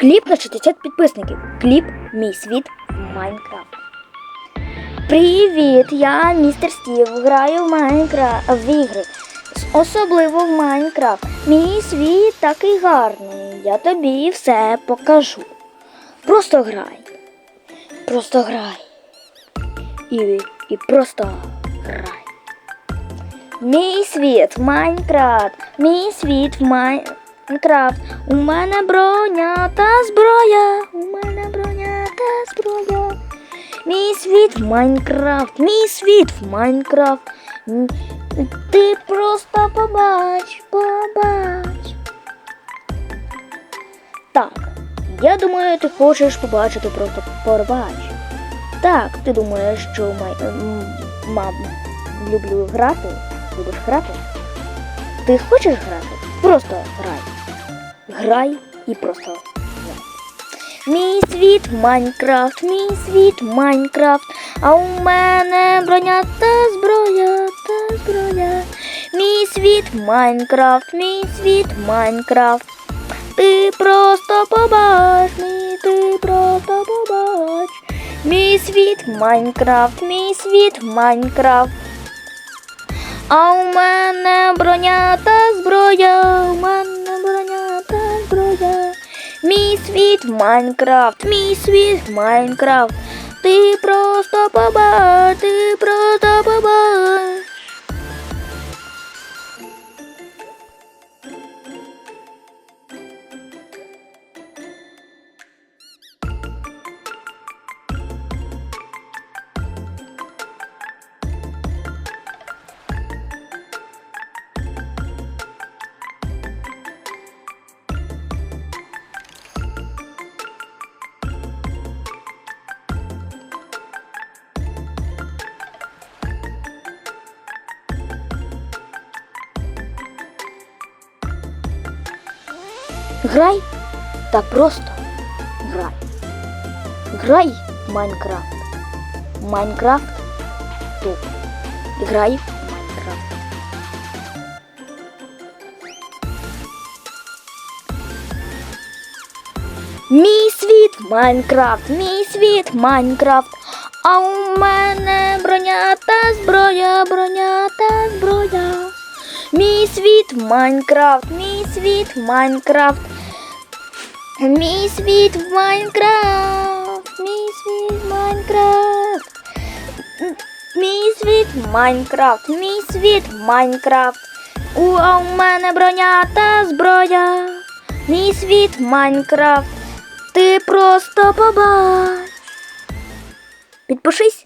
Кліп на 60 підписників. Кліп Мій світ в Майнкрафт. Привіт! Я містер Стів. Граю в Майнкрафт в ігри. Особливо в Майнкрафт. Мій світ такий гарний. Я тобі все покажу. Просто грай. Просто грай. І, і просто грай. Мій світ в Майнкрафт. Мій світ в Майнкрафт. У мене броня та зброя. У мене броня та зброя. Мій світ в Майнкрафт. Мій світ в Майнкрафт. Ти просто побач, побач. Так, я думаю, ти хочеш побачити просто побач. Так, ти думаєш, що май... мам, люблю грати? Любиш грати? Ти хочеш грати? Просто грай. Грай і просто. Мій світ Майнкрафт, мій світ Майнкрафт, а у мене броня та зброя, та зброя. Мій світ Майнкрафт, мій світ Майнкрафт. Ти просто побач, мій ти просто побач. Мій світ Майнкрафт, мій світ Майнкрафт. А у мене броня та зброя, світ Майнкрафт, мій світ Майнкрафт. Ти просто баба, ти просто побач. Грай та просто грай. Грай в Майнкрафт. Майнкрафт тут. Грай в Майнкрафт. Мій світ Майнкрафт, мій світ Майнкрафт. А у мене броня та зброя, броня та зброя. Мій світ Майнкрафт, мій світ Майнкрафт. Мій світ в Майнкрафт, мій світ в Майнкрафт. Мій світ в Майнкрафт, мій світ Майнкрафт. У мене броня та зброя. Мій світ в Майнкрафт. Ти просто побач. Підпишись.